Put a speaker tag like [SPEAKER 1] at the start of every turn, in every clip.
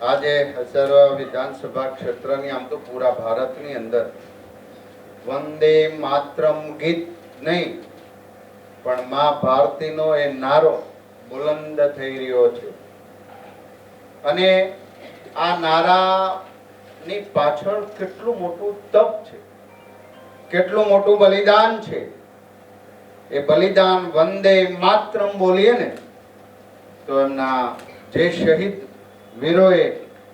[SPEAKER 1] આજે સર્વ વિધાનસભા ક્ષેત્રની, આમ તો પૂરા ભારતની અંદર, વંદે માતરમ ગીત નહીં, પણ મા ભારતીનો એ નારો બુલંદ થઈ રહ્યો છે. અને આ નારાની પાછળ કેટલું મોટું તપ છે, કેટલું મોટું બલિદાન છે. એ બલિદાન વંદે માતરમ બોલીએ ને, તો એમના જે શહીદ વીરોએ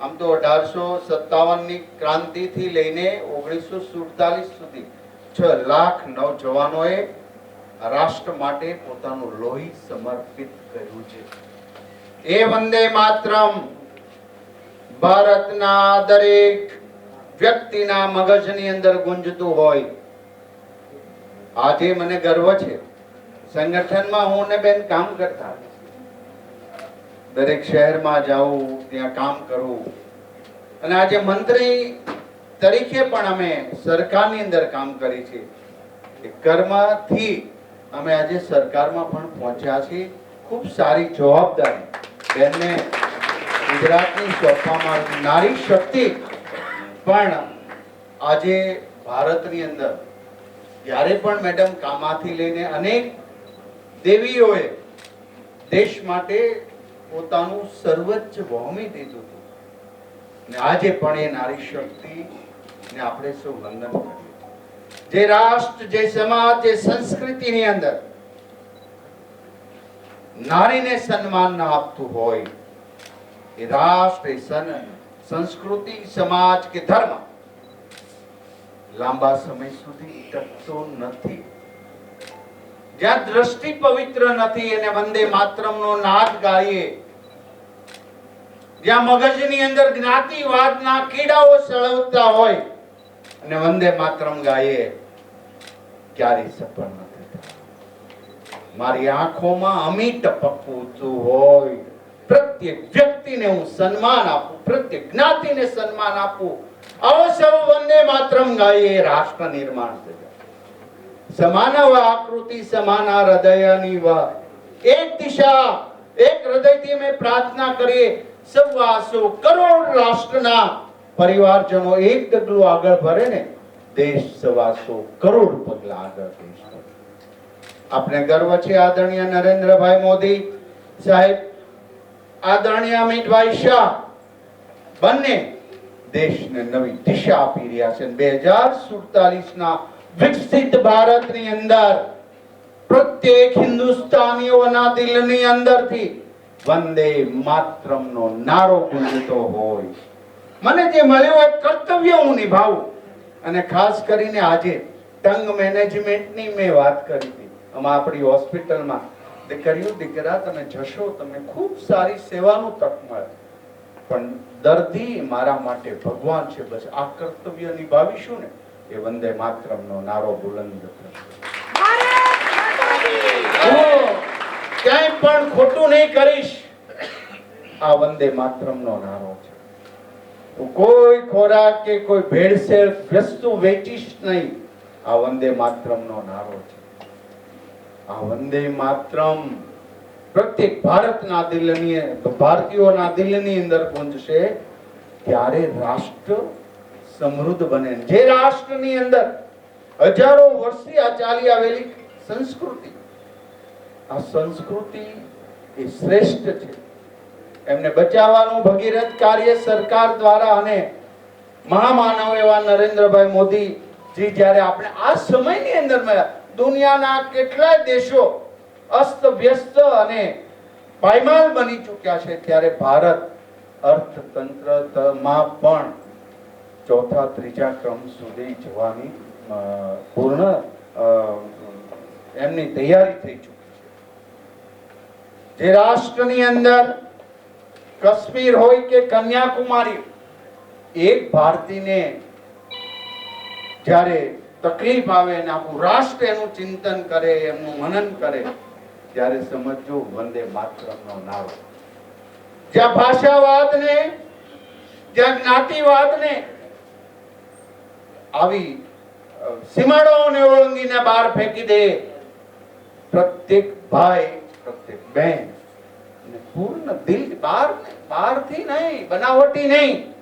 [SPEAKER 1] આમ તો અઢારસો સત્તાવનની ક્રાંતિથી લઈને ઓગણીસો સુડતાલીસ સુધી છ લાખ નવજવાનોએ રાષ્ટ્ર માટે પોતાનું લોહી સમર્પિત કર્યું છે. એ વંદે માત્રમ. ભારતના દરેક વ્યક્તિના મગજની અંદર ગુંજતું હોય. આજે મને ગર્વ છે. સંગઠનમાં હું ને બેન કામ કરતા દરેક શહેરમાં જાઉં, ત્યાં કામ કરવું અને આજે મંત્રી તરીકે પણ અમે સરકારની અંદર કામ કરી છે. એ કર્મથી અમે આજે સરકારમાં પણ પહોંચ્યા છીએ. ખૂબ સારી જવાબદારી. બેનને ગુજરાતની સોંપવામાં નારી શક્તિ. પણ આજે ભારતની અંદર જ્યારે પણ મેડમ કામાથી લઈને અનેક દેવીઓએ દેશ માટે પોતાનું સર્વોચ્ચ વહોમી દીધું હતું. ને આજે પણ એ નારી શક્તિ ને આપણે સૌ વંદન કરીએ. જે રાષ્ટ્ર, જે સમાજ, જે સંસ્કૃતિની અંદર નારીને સન્માન ના આપતું હોય, એ રાષ્ટ્ર, એ સંસ્કૃતિ, સમાજ કે ધર્મ લાંબા સમય સુધી ટકતો નથી. જ્યાં દ્રષ્ટિ પવિત્ર નથી એને વંદે માતરમનો નાદ ગાઈએ. જ્યાં મગજની અંદર જ્ઞાતિવાદના કીડાઓ સળવતા હોય અને વંદે માતરમ ગાઈએ, ક્યારેય સફળ નથી મારી આંખોમાં અમી ટપકતું હોય. પ્રત્યેક વ્યક્તિને હું સન્માન આપું, પ્રત્યેક જ્ઞાતિને સન્માન આપું. આવો સૌ વંદે માતરમ ગાઈએ, રાષ્ટ્ર નિર્માણ જાય સમાનવ આકૃતિ, સમાના હૃદયની વા એક દિશા, એક હૃદયથી અમે પ્રાર્થના કરીએ. સવાસો કરોડ રાષ્ટ્રના પરિવારજનો એક ડગલું આગળ ભરે ને દેશ સવાસો કરોડ પગલા આગળ દેશ આપણે ગર્વ છે આદરણીય નરેન્દ્રભાઈ મોદી સાહેબ, આદરણીય અમિતભાઈ શાહ, બંને દેશને નવી દિશા આપી રહ્યા છે. બે હજાર સુડતાલીસ ના વિકસિત ભારતની અંદર, પ્રત્યેક હિન્દુસ્તાનીઓના દિલની અંદરથી વંદે માતરમનો નારો ગુંજતો હોય. મને જે મળ્યું એ કર્તવ્ય હું નિભાવું. અને ખાસ કરીને આજે ટંગ મેનેજમેન્ટની મેં વાત કરી હતી. આમાં આપણી હોસ્પિટલમાં દીકરીઓ, દીકરા, તમે જશો, તમને ખૂબ સારી સેવાનું તક મળે. પણ દર્દી મારા માટે ભગવાન છે, બસ આ કર્તવ્ય નિભાવીશું ને. એ વંદે માતરમનો નારો બુલંદ હું ક્યાંય પણ ખોટું નહીં કરીશ. આ વંદે માતરમનો નારો છે. હું કોઈ ખોરાક કે કોઈ ભેળસેળ વસ્તુ વેચીશ નહીં. આ વંદે માતરમનો નારો છે. આ વંદે માતરમ પ્રત્યેક ભારતના દિલની ભારતીયોના દિલની અંદર ગુંજશે. ત્યારે રાષ્ટ્ર સમૃદ્ધ બને જે રાષ્ટ્રની અંદર હજારો વર્ષથી આ ચાલી આવેલી સંસ્કૃતિ, આ સંસ્કૃતિ એ શ્રેષ્ઠ છે. એમને બચાવવાનું ભગીરથ કાર્ય સરકાર દ્વારા અને મહામાનવ એવા નરેન્દ્રભાઈ મોદી જી જ્યારે આપણે આ સમયની અંદર મળ્યા, દુનિયાના કેટલાય દેશો અસ્ત વ્યસ્ત અને પાયમાલ બની ચૂક્યા છે, ત્યારે ભારત અર્થતંત્રમાં પણ ચોથા ત્રીજા ક્રમ સુધી જવાની પૂર્ણ એમની તૈયારી થઈ ચૂકી છે. જે રાષ્ટ્રની અંદર કશ્મીર હોય કે કન્યાકુમારી એક ભારતીને જ્યારે તકલીફ આવે ને આખું રાષ્ટ્ર એનું ચિંતન કરે એનું મનન કરે, ત્યારે સમજજો વંદે માતરમનો નારો. જ્યાં ભાષાવાદને, જ્યાં જ્ઞાતિવાદને આવી સીમાડાઓને ઓળંગીને બહાર ફેંકી દે. પ્રત્યેક ભાઈ, પ્રત્યેક બહેન પૂર્ણ દિલ બહાર, બહારથી નહીં, બનાવટી નહીં.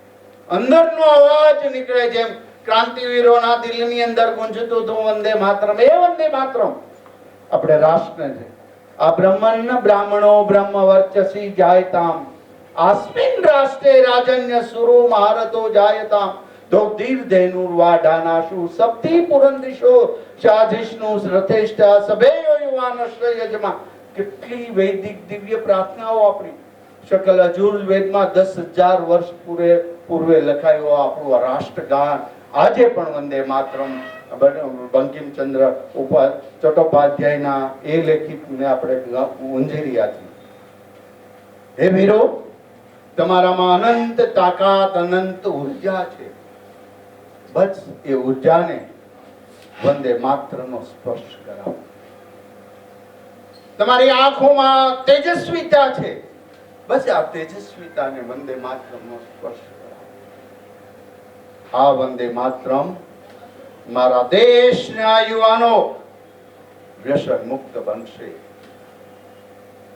[SPEAKER 1] અંદરનો અવાજ નીકળે જેમ ક્રાંતિવીરોના દિલની અંદર ગુંજતું તું વંદે માતરમ. એ વંદે માતરમ. આપણે રાષ્ટ્ર છે. આ બ્રહ્મણ, બ્રાહ્મણો, બ્રહ્મ વર્ચસી જાયતામ. આસ્મિન રાષ્ટ્રે રાજન્ય સુરો મહારતો જાયતામ. યુવાનશ્ર કેટલી વૈદિક દિવ્ય પ્રાર્થનાઓ આપણી. શકલ અજુર્વેદમાં દસ હજાર વર્ષ પૂરે પૂર્વે લખાયો આપણું રાષ્ટ્રગાન. આજે પણ વંદે માતરમ. બંકિમચંદ્ર ઉપર ચટ્ટોપાધ્યાયના એ લેખિતને આપણે ગ- ઉંજેર્યા હે વીરો, તમારામાં અનંત તાકાત, અનંત ઊર્જા છે. બસ એ ઉર્જાને વંદે માત્રનો સ્પર્શ કરાવો. તમારી આંખોમાં તેજસ્વીતા છે. બસ આ તેજસ્વીતાને વંદે માતરમનો સ્પર્શ આ વંદે માત્રમ મારા દેશના યુવાનો વ્યસન મુક્ત બનશે.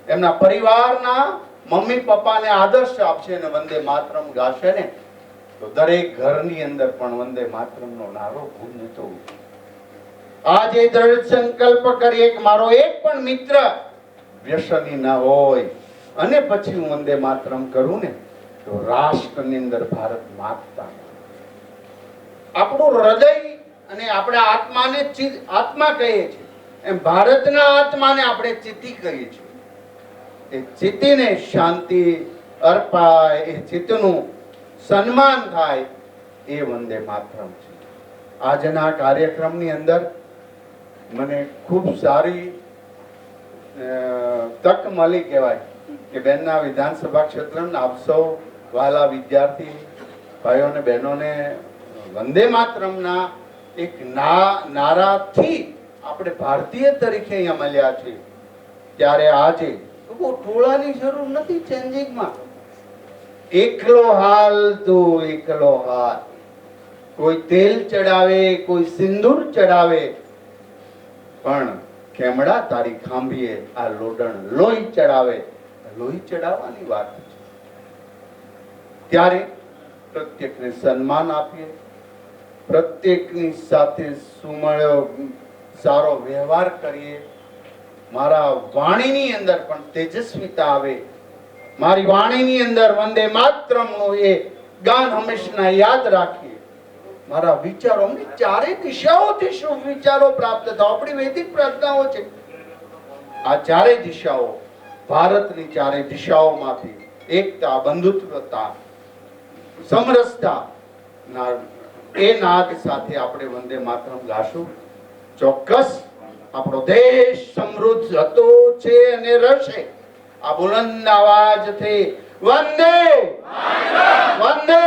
[SPEAKER 1] એમના પરિવારના મમ્મી પપ્પાને આદર્શ આપશે અને વંદે માતરમ ગાશે ને તો દરેક ઘરની અંદર પણ વંદે માતરમનો નારો ગુંજતો આજે દ્રઢ સંકલ્પ કરી એક મારો એક પણ મિત્ર વ્યસની ના હોય. અને પછી હું વંદે માતરમ કરું ને, તો રાષ્ટ્રની અંદર ભારત માગતા. આપણું હૃદય અને આપણા આત્માને ચિત- આત્મા કહીએ છીએ એમ ભારતના આત્માને આપણે ચિત્તી કહીએ છીએ. એ ચિત્તીને શાંતિ અર્પાય, એ ચિત્તનું સન્માન થાય એ વંદે માતરમ છે. આજના કાર્યક્રમની અંદર મને ખૂબ સારી તક મળી કહેવાય કે બેનના વિધાનસભા ક્ષેત્રના આપ સૌ વાલા વિદ્યાર્થી ભાઈઓ અને બહેનોને વંદે માતરમના એક ના, નારાથી આપણે ભારતીય તરીકે અહીંયા મળ્યા છીએ ત્યારે આજે બહુ ટોળાની જરૂર નથી ચેન્જિંગમાં. એકલો હાલ તો એકલો હાલ. કોઈ તેલ ચડાવે, કોઈ સિંદૂર ચડાવે. પણ કેમડા તારી ખાંભીએ આ લોડણ લોહી ચડાવે? લોહી ચડાવવાની વાત છે. ત્યારે પ્રત્યેકને સન્માન આપીએ. પ્રત્યેકની સાથે સુમળ્યો, સારો વ્યવહાર કરીએ. મારા વાણીની અંદર પણ તેજસ્વીતા આવે. મારી વાણીની અંદર વંદે માતરમનું એ ગાન હંમેશા યાદ રાખીએ. મારા વિચારો અમને ચારે દિશાઓથી શુભ વિચારો પ્રાપ્ત થાય આપણી વૈદિક પ્રાર્થનાઓ છે. આ ચારે દિશાઓ ભારતની ચારે દિશાઓમાંથી એકતા, બંધુત્વતા, સમરસતા એ નાદ સાથે આપણે વંદે માતરમ ગાશું. ચોક્કસ આપણો દેશ સમૃદ્ધ હતો છે અને રહેશે. આ બુલંદ અવાજથી વંદે વંદે